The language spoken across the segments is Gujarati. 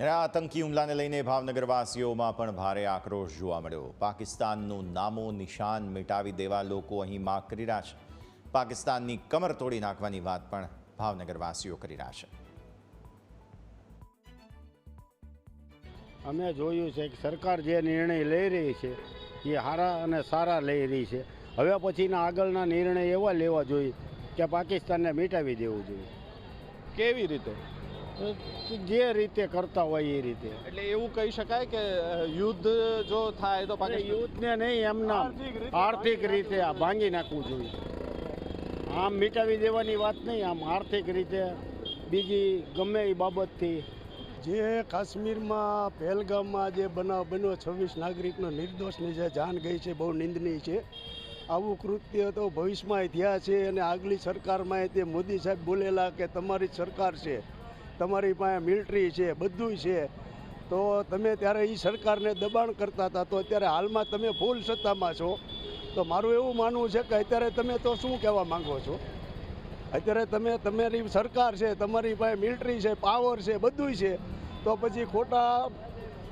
આ આતંકી હુમલાને લઈને ભાવનગરવાસીઓમાં પણ ભારે આક્રોશ જોવા મળ્યો. પાકિસ્તાનનું નામો નિશાન મિટાવી દેવા લોકો અહીં માગ કરી રહ્યા છે. પાકિસ્તાનની કમર તોડી નાખવાની વાત પણ ભાવનગરવાસીઓ કરી રહ્યા છે. અમે જોયું છે કે સરકાર જે નિર્ણય લઈ રહી છે એ સારા અને સારા લઈ રહી છે. હવે પછીના આગળના નિર્ણય એવા લેવા જોઈએ કે પાકિસ્તાનને મિટાવી દેવું જોઈએ. કેવી રીતે? જે રીતે કરતા હોય એ રીતે. એટલે એવું કહી શકાય કે યુદ્ધ જો થાય તો યુદ્ધને નહીં એમના આર્થિક રીતે આ ભાંગી નાખવું જોઈએ. આમ મિટાવી દેવાની વાત નહીં આમ આર્થિક રીતે બીજી ગમે એ બાબતથી. જે કાશ્મીરમાં પહેલગામમાં જે બનાવ બન્યો છવ્વીસ નાગરિકનો નિર્દોષની જે જાન ગઈ છે બહુ નિંદનીય છે. આવું કૃત્ય તો ભવિષ્યમાં થયા છે અને આગલી સરકારમાં તે મોદી સાહેબ બોલેલા કે તમારી સરકાર છે. તમારી પાસે મિલિટરી છે બધું છે. તો તમે ત્યારે એ સરકારને દબાણ કરતા હતા, તો અત્યારે હાલમાં તમે ફૂલ સત્તામાં છો. તો મારું એવું માનવું છે કે અત્યારે તમે તો શું કહેવા માંગો છો? અત્યારે તમે, તમારી સરકાર છે, તમારી પાસે મિલિટરી છે પાવર છે બધું છે. તો પછી ખોટા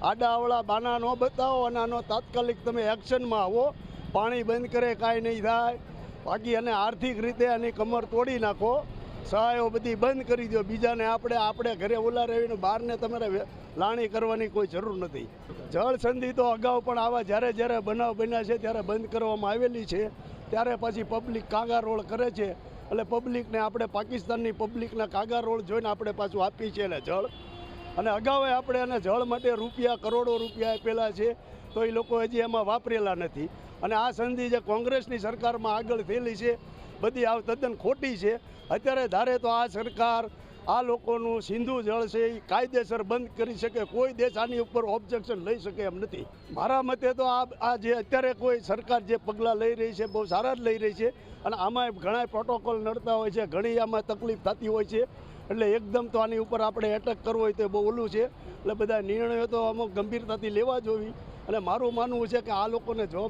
આડાવડા બાના ન બતાવો અને આનો તાત્કાલિક તમે એક્શનમાં આવો. પાણી બંધ કરે, કાંઈ નહીં થાય. બાકી અને આર્થિક રીતે આની કમર તોડી નાખો. સહાયો બધી બંધ કરી દો બીજાને આપણે આપણે ઘરે ઓલા રહીને બહારને તમારે લાણી કરવાની કોઈ જરૂર નથી. જળ સંધિ તો અગાઉ પણ આવા જ્યારે જ્યારે બનાવ બન્યા છે, ત્યારે બંધ કરવામાં આવેલી છે. ત્યારે પછી પબ્લિક કાગા રોળ કરે છે. એટલે પબ્લિકને આપણે પાકિસ્તાનની પબ્લિકના કાગા રોળ જોઈને આપણે પાછું આપીએ છીએ એને જળ. અને અગાઉ આપણે એને જળ માટે રૂપિયા, કરોડો રૂપિયા આપેલા છે. તો એ લોકો હજી એમાં વાપરેલા નથી. અને આ સંધિ જે કોંગ્રેસની સરકારમાં આગળ થયેલી છે, બધી આ તદ્દન ખોટી છે. અત્યારે ધારે તો આ સરકાર આ લોકોનું સિંધુ જળ છે એ કાયદેસર બંધ કરી શકે, કોઈ દેશ આની ઉપર ઓબ્જેક્શન લઈ શકે એમ નથી. મારા મતે તો આ આ જે અત્યારે કોઈ સરકાર જે પગલાં લઈ રહી છે, બહુ સારા જ લઈ રહી છે અને આમાં ઘણા પ્રોટોકોલ નડતા હોય છે, ઘણી આમાં તકલીફ થતી હોય છે. એટલે એકદમ તો આની ઉપર આપણે એટેક કરવો હોય તો બહુ ઓલું છે. એટલે બધા નિર્ણયો તો અમુક ગંભીરતાથી લેવા જોવી. અને મારું માનવું છે કે આ લોકોને જો